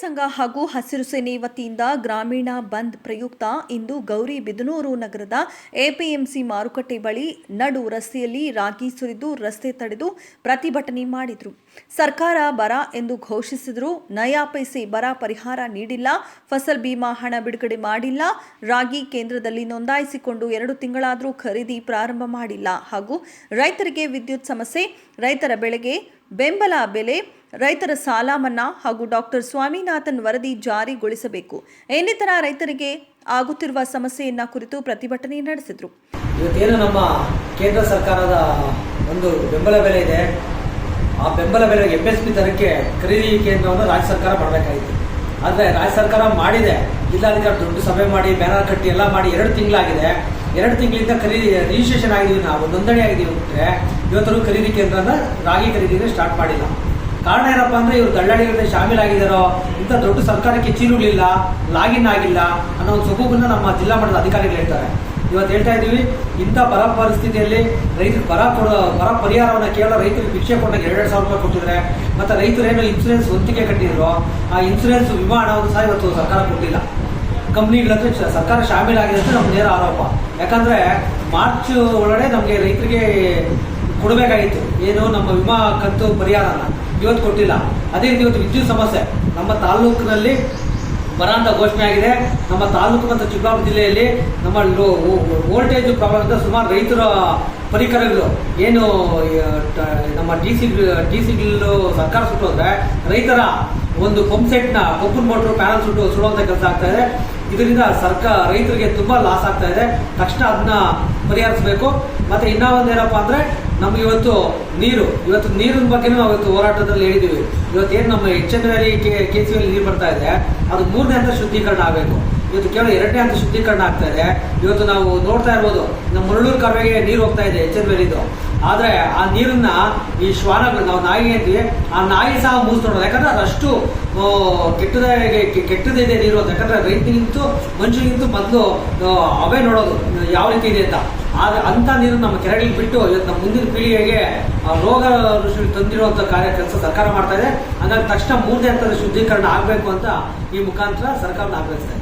ಸಂಘ ಹಾಗೂ ಹಸಿರು ಸೇನೆ ವತಿಯಿಂದ ಗ್ರಾಮೀಣ ಬಂದ್ ಪ್ರಯುಕ್ತ ಇಂದು ಗೌರಿ ಬಿದನೂರು ನಗರದ ಎಪಿಎಂಸಿ ಮಾರುಕಟ್ಟೆ ಬಳಿ ನಡು ರಸ್ತೆಯಲ್ಲಿ ರಾಗಿ ಸುರಿದು ರಸ್ತೆ ತಡೆದು ಪ್ರತಿಭಟನೆ ಮಾಡಿದರು. ಸರ್ಕಾರ ಬರ ಎಂದು ಘೋಷಿಸಿದರೂ. ನಯಾ ಪೈಸೆ ಬರ ಪರಿಹಾರ ನೀಡಿಲ್ಲ. ಫಸಲ್ ಬಿಮಾ ಹಣ ಬಿಡುಗಡೆ ಮಾಡಿಲ್ಲ. ರಾಗಿ ಕೇಂದ್ರದಲ್ಲಿ ನೋಂದಾಯಿಸಿಕೊಂಡು ಎರಡು ತಿಂಗಳಾದರೂ ಖರೀದಿ ಪ್ರಾರಂಭ ಮಾಡಿಲ್ಲ ಹಾಗೂ ರೈತರಿಗೆ ವಿದ್ಯುತ್ ಸಮಸ್ಯೆ, ರೈತರ ಬೆಳೆಗೆ ಬೆಂಬಲ ಬೆಲೆ, ರೈತರ ಸಾಲ ಮನ್ನಾ ಹಾಗೂ ಡಾಕ್ಟರ್ ಸ್ವಾಮಿನಾಥನ್ ವರದಿ ಜಾರಿಗೊಳಿಸಬೇಕು. ಇನ್ನಿತರ ರೈತರಿಗೆ ಆಗುತ್ತಿರುವ ಸಮಸ್ಯೆಯನ್ನ ಕುರಿತು ಪ್ರತಿಭಟನೆ ನಡೆಸಿದರು. ಇವತ್ತೇನು ನಮ್ಮ ಕೇಂದ್ರ ಸರ್ಕಾರದ ಒಂದು ಬೆಂಬಲ ಬೆಲೆ ಇದೆ. ಆ ಬೆಂಬಲ ಬೆಲೆ ಎಂ ಎಸ್ ಪಿ ದರಕ್ಕೆ ಖರೀದಿ ಕೇಂದ್ರವನ್ನು ರಾಜ್ಯ ಸರ್ಕಾರ ಮಾಡಬೇಕಾಗಿತ್ತು. ಆದರೆ ರಾಜ್ಯ ಸರ್ಕಾರ ಮಾಡಿದೆ. ಜಿಲ್ಲಾಧಿಕಾರಿ ದೊಡ್ಡ ಸಭೆ ಮಾಡಿ, ಬ್ಯಾನರ್ ಕಟ್ಟಿ ಎಲ್ಲ ಮಾಡಿ ಎರಡು ತಿಂಗಳಾಗಿದೆ. ಎರಡು ತಿಂಗಳಿಂದ ಖರೀದಿ ರಿಜಿಸ್ಟ್ರೇಷನ್ ಆಗಿದ್ದೀವಿ ನಾವು, ನೋಂದಣಿ ಆಗಿದ್ದೀವಿ ಅಂದರೆ ಇವತ್ತರೂ ಖರೀದಿ ಕೇಂದ್ರನ ರಾಗಿ ಖರೀದಿನ ಸ್ಟಾರ್ಟ್ ಮಾಡಿಲ್ಲ. ಕಾರಣ ಏನಪ್ಪ ಅಂದರೆ ಇವರು ದಳ್ಳಾಳಿಗಳ ಶಾಮೀಲಾಗಿದ್ದಾರೋ ಇಂಥ ದೊಡ್ಡ ಸರ್ಕಾರಕ್ಕೆ ಚೀರುಗಳಿಲ್ಲ ಲಾಗಿನ್ ಆಗಿಲ್ಲ ಅನ್ನೋ ಒಂದು ಸೊಬಗನ್ನ ನಮ್ಮ ಜಿಲ್ಲಾ ಮಟ್ಟದ ಅಧಿಕಾರಿಗಳು ಹೇಳ್ತಾರೆ. ಇವತ್ತು ಹೇಳ್ತಾ ಇದ್ದೀವಿ, ಇಂಥ ಬರ ಪರಿಸ್ಥಿತಿಯಲ್ಲಿ ರೈತರು ಬರ ಕೊಡೋ, ಬರ ಪರಿಹಾರವನ್ನು ಕೇವಲ ರೈತರಿಗೆ ಭಿಕ್ಷೆ ಕೊಟ್ಟಾಗ ಎರಡೆರಡು ಸಾವಿರ ರೂಪಾಯಿ ಕೊಟ್ಟಿದ್ದಾರೆ ಮತ್ತು ರೈತರೇನು ಇನ್ಸೂರೆನ್ಸ್ ಹೊಂದಿಕೆ ಕಟ್ಟಿದ್ರು, ಆ ಇನ್ಸೂರೆನ್ಸ್ ವಿಮಾ ಹಣವನ್ನು ಸಹ ಇವತ್ತು ಸರ್ಕಾರ ಕೊಟ್ಟಿಲ್ಲ ಕಂಪ್ನಿಗಳ ಸರ್ಕಾರ ಶಾಮೀಲಾಗಿದೆ ಅಂತ ನಮ್ಮ ನೇರ ಆರೋಪ. ಯಾಕಂದ್ರೆ ಮಾರ್ಚ್ ಒಳಗಡೆ ನಮಗೆ ರೈತರಿಗೆ ಕೊಡಬೇಕಾಗಿತ್ತು. ಏನು ನಮ್ಮ ವಿಮಾ ಕಂತು ಪರಿಹಾರನ. ಇವತ್ತು ಕೊಟ್ಟಿಲ್ಲ. ಅದೇ ರೀತಿ ಇವತ್ತು ವಿದ್ಯುತ್ ಸಮಸ್ಯೆ. ನಮ್ಮ ತಾಲೂಕಿನಲ್ಲಿ ಬರ ಅಂತ ಘೋಷಣೆ ಆಗಿದೆ. ನಮ್ಮ ತಾಲೂಕು ಮತ್ತು ಚಿಕ್ಕಬಳ್ಳಾಪುರ ಜಿಲ್ಲೆಯಲ್ಲಿ ನಮ್ಮ ವೋಲ್ಟೇಜ್ ಪ್ರಾಬ್ಲಮ್ ಅಂತ ಸುಮಾರು ರೈತರ ಪರಿಕರಗಳು. ಏನು ನಮ್ಮ ಡಿ ಸಿ ಡಿ ಸಿಗಳು ಸರ್ಕಾರ ಸುಟ್ಟೋದ್ರೆ ರೈತರ ಒಂದು ಪಂಪ್ ಸೆಟ್ನ ಪಂಪನ್ ಮೋಟ್ರು, ಪ್ಯಾನಲ್ ಸುಟ್ಟು ಸುಡುವಂಥ ಕೆಲಸ ಆಗ್ತಾ ಇದೆ. ಇದರಿಂದ ಸರ್ಕಾರ ರೈತರಿಗೆ ತುಂಬ ಲಾಸ್ ಆಗ್ತಾ ಇದೆ. ತಕ್ಷಣ ಅದನ್ನ ಪರಿಹರಿಸಬೇಕು. ಮತ್ತೆ ಇನ್ನ ಒಂದು ಏನಪ್ಪ ಅಂದ್ರೆ ನಮ್ಗೆ ಇವತ್ತು ನೀರು, ಇವತ್ತು ನೀರಿನ ಬಗ್ಗೆ ಅವತ್ತು ಹೋರಾಟದಲ್ಲಿ ಇವತ್ತು ಏನು ನಮ್ಮ ಎನ್ ವ್ಯಾಲಿ ಕೆ ಸಿ ನೀರು ಬರ್ತಾ ಇದೆ, ಅದು ಮೂರನೇ ಹಂತ ಶುದ್ಧೀಕರಣ ಆಗಬೇಕು. ಇವತ್ತು ಕೇವಲ ಎರಡನೇ ಹಂತ ಶುದ್ಧೀಕರಣ ಆಗ್ತಾ ಇದೆ. ಇವತ್ತು ನಾವು ನೋಡ್ತಾ ಇರ್ಬೋದು, ನಮ್ಮ ಮುರಳೂರು ಕಾವೆಗೆ ನೀರು ಹೋಗ್ತಾ ಇದೆ ಎಚ್ ಎನ್ ವ್ಯಾಲಿದು ಆದ್ರೆ ಆ ನೀರನ್ನ ಈ ಶ್ವಾನಗಳು, ನಾವು ನಾಯಿ ಅಂತೀವಿ, ಆ ನಾಯಿ ಸಹ ಮೂಸ್ಕೊಡೋದು ಯಾಕಂದ್ರೆ ಅದಷ್ಟು ಕೆಟ್ಟದಾಗಿ ಕೆಟ್ಟದೇ ಕೆ- ಕೆಟ್ಟದಿದೆ ನೀರು ಅಂತ. ಯಾಕಂದ್ರೆ ರೈತನಿಗಿಂತೂ, ಮನುಷ್ಯನಿಗಿಂತೂ ಮೊದಲು ಅವೇ ನೋಡೋದು, ಯಾವ ರೀತಿ ಇದೆ ಅಂತ. ಆದ್ರೆ ಅಂತ ನೀರು ನಮ್ಮ ಕೆರೆಗಳಿಗೆ ಬಿಟ್ಟು ಇವತ್ತು ನಮ್ಮ ಮುಂದಿನ ಪೀಳಿಗೆಗೆ ರೋಗ ರುಚಿ ತಂದಿರುವಂತ ಕಾರ್ಯ ಕೆಲಸ ಸರ್ಕಾರ ಮಾಡ್ತಾ ಇದೆ. ತಕ್ಷಣ ಮೂರನೇ ಹಂತದ ಶುದ್ಧೀಕರಣ ಆಗಬೇಕು ಅಂತ ಈ ಮುಖಾಂತರ ಸರ್ಕಾರ ಆಗ್ರಹಿಸ್ತಾ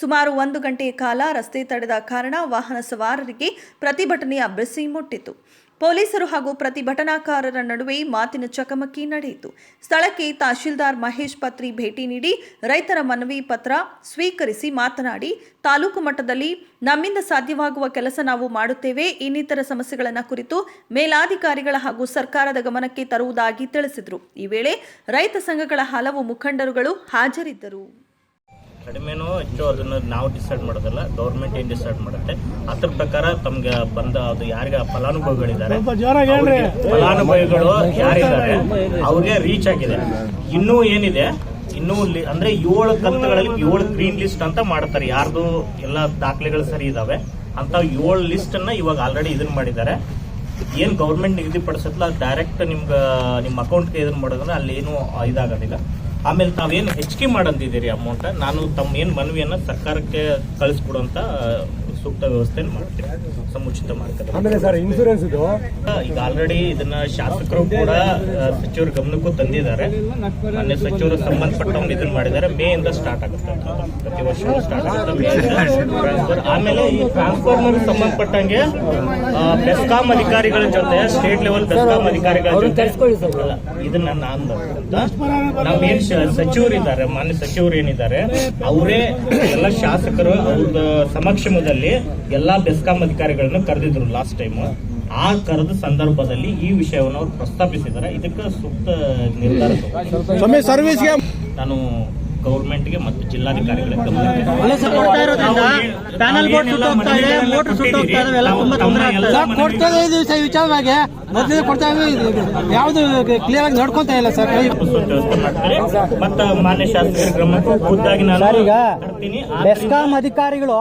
ಸುಮಾರು ಒಂದು ಗಂಟೆಯ ಕಾಲ ರಸ್ತೆ ತಡೆದ ಕಾರಣ ವಾಹನ ಸವಾರರಿಗೆ ಪ್ರತಿಭಟನೆಯ ಬಿಸಿ ಮುಟ್ಟಿತು ಪೊಲೀಸರು ಹಾಗೂ ಪ್ರತಿಭಟನಾಕಾರರ ನಡುವೆ ಮಾತಿನ ಚಕಮಕಿ ನಡೆಯಿತು. ಸ್ಥಳಕ್ಕೆ ತಹಶೀಲ್ದಾರ್ ಮಹೇಶ್ ಪತ್ರಿ ಭೇಟಿ ನೀಡಿ ರೈತರ ಮನವಿ ಪತ್ರ ಸ್ವೀಕರಿಸಿ ಮಾತನಾಡಿ, ತಾಲೂಕು ಮಟ್ಟದಲ್ಲಿ ನಮ್ಮಿಂದ ಸಾಧ್ಯವಾಗುವ ಕೆಲಸ ನಾವು ಮಾಡುತ್ತೇವೆ. ಇನ್ನಿತರ ಸಮಸ್ಯೆಗಳನ್ನು ಕುರಿತು ಮೇಲಾಧಿಕಾರಿಗಳ ಹಾಗೂ ಸರ್ಕಾರದ ಗಮನಕ್ಕೆ ತರುವುದಾಗಿ ತಿಳಿಸಿದರು. ಈ ವೇಳೆ ರೈತ ಸಂಘಗಳ ಹಲವು ಮುಖಂಡರುಗಳು ಹಾಜರಿದ್ದರು. ಕಡಿಮೆನೋ ಹೆಚ್ಚು ಅದನ್ನ ನಾವು ಡಿಸೈಡ್ ಮಾಡೋದಲ್ಲ ಗೌರ್ಮೆಂಟ್ ಏನ್ ಡಿಸೈಡ್ ಮಾಡುತ್ತೆ ಅದ್ರ ಪ್ರಕಾರ ತಮ್ಗೆ ಬಂದ ಅದು ಯಾರಿಗ ಫಲಾನುಭವಿಗಳಿದ್ದಾರೆ ಫಲಾನುಭವಿಗಳು ಯಾರಿದ್ದಾರೆ ಅವ್ರಿಗೆ ರೀಚ್ ಆಗಿದೆ. ಇನ್ನೂ ಏನಿದೆ ಇನ್ನೂ ಅಂದ್ರೆ ಏಳು ಕಂತುಗಳಲ್ಲಿ ಏಳು ಗ್ರೀನ್ ಲಿಸ್ಟ್ ಅಂತ ಮಾಡ್ತಾರೆ. ಯಾರ್ದು ಎಲ್ಲ ದಾಖಲೆಗಳು ಸರಿ ಇದಾವೆ ಅಂತ ಏಳು ಲಿಸ್ಟ್ ಅನ್ನ ಇವಾಗ ಆಲ್ರೆಡಿ ಇದನ್ನ ಮಾಡಿದ್ದಾರೆ. ಏನ್ ಗೌರ್ಮೆಂಟ್ ನಿಗದಿಪಡಿಸುತ್ತಲ್ಲ ಡೈರೆಕ್ಟ್ ನಿಮ್ಗೆ ನಿಮ್ಮ ಅಕೌಂಟ್ಗೆ ಇದನ್ನ ಮಾಡೋದ್ರೆ ಅಲ್ಲಿ ಏನು ಇದಾಗೋದಿಲ್ಲ. ಆಮೇಲೆ ತಾವೇನು ಹೆಚ್ಚಿಗೆ ಮಾಡಂತಿದ್ದೀರಿ ಅಮೌಂಟ್ ನಾನು ತಮ್ಮ ಏನು ಮನವಿಯನ್ನು ಸರ್ಕಾರಕ್ಕೆ ಕಳಿಸ್ಕೊಡುವಂತ ಸೂಕ್ತ ವ್ಯವಸ್ಥೆ ಮಾಡ್ತೀವಿ. ಸಮುಚಿತ ಮಾಡ್ತಾರೆ ಆಮೇಲೆ ಸರ್ ಇನ್ಸೂರೆನ್ಸ್ ಇದು? ಈಗ ಆಲ್ರೆಡಿ ಇದನ್ನ ಶಾಸಕರು ಕೂಡ ಸಚಿವರ ಗಮನಕ್ಕೂ ತಂದಿದ್ದಾರೆ. ಮಾನ್ಯ ಸಚಿವರು ಸಂಬಂಧಪಟ್ಟವ್ರು ಇದನ್ನ ಮಾಡಿದ್ದಾರೆ. ಮೇ ಇಂದ ಸ್ಟಾರ್ಟ್ ಆಗುತ್ತೆ ಪ್ರತಿ ವರ್ಷ ಸ್ಟಾರ್ಟ್ ಆಗುತ್ತೆ. ಆಮೇಲೆ ಈ ಟ್ರಾನ್ಸ್ಫಾರ್ಮರ್ ಸಂಬಂಧಪಟ್ಟಂಗೆ ಬೆಸ್ಕಾಂ ಅಧಿಕಾರಿಗಳ ಜೊತೆ ಸ್ಟೇಟ್ ಲೆವೆಲ್ ಬೆಸ್ಕಾಂ ಅಧಿಕಾರಿಗಳ ಜೊತೆ ಇದನ್ನ ನಾನು ನಾವೇನ್ ಏನ್ ಸಚಿವರು ಇದ್ದಾರೆ ಮಾನ್ಯ ಸಚಿವರು ಏನಿದ್ದಾರೆ ಅವರೇ ಎಲ್ಲ ಶಾಸಕರು ಅವ್ರದ ಸಮಕ್ಷಮದಲ್ಲಿ ಎಲ್ಲಾ ಬೆಸ್ಕಾಂ ಅಧಿಕಾರಿಗಳನ್ನ ಕರೆದಿದ್ರು ಲಾಸ್ಟ್ ಟೈಮ್ ಆ ಕರೆದ ಸಂದರ್ಭದಲ್ಲಿ ಈ ವಿಷಯವನ್ನು ಅವರು ಪ್ರಸ್ತಾಪಿಸಿದ್ದಾರೆ. ಇದಕ್ಕೆ ಸೂಕ್ತ ನಿರ್ಧಾರ ನಾನು ಗೌರ್ಮೆಂಟ್ಗೆ ಮತ್ತು ಜಿಲ್ಲಾಧಿಕಾರಿಗಳಿಗೆ ಮಾನ್ಯ ಶಾಸಕರ ಗಮನಕ್ಕೂ ಖುದ್ದಾಗಿ ನಾನು ಸರ್, ಬೆಸ್ಕಾಂ ಅಧಿಕಾರಿಗಳು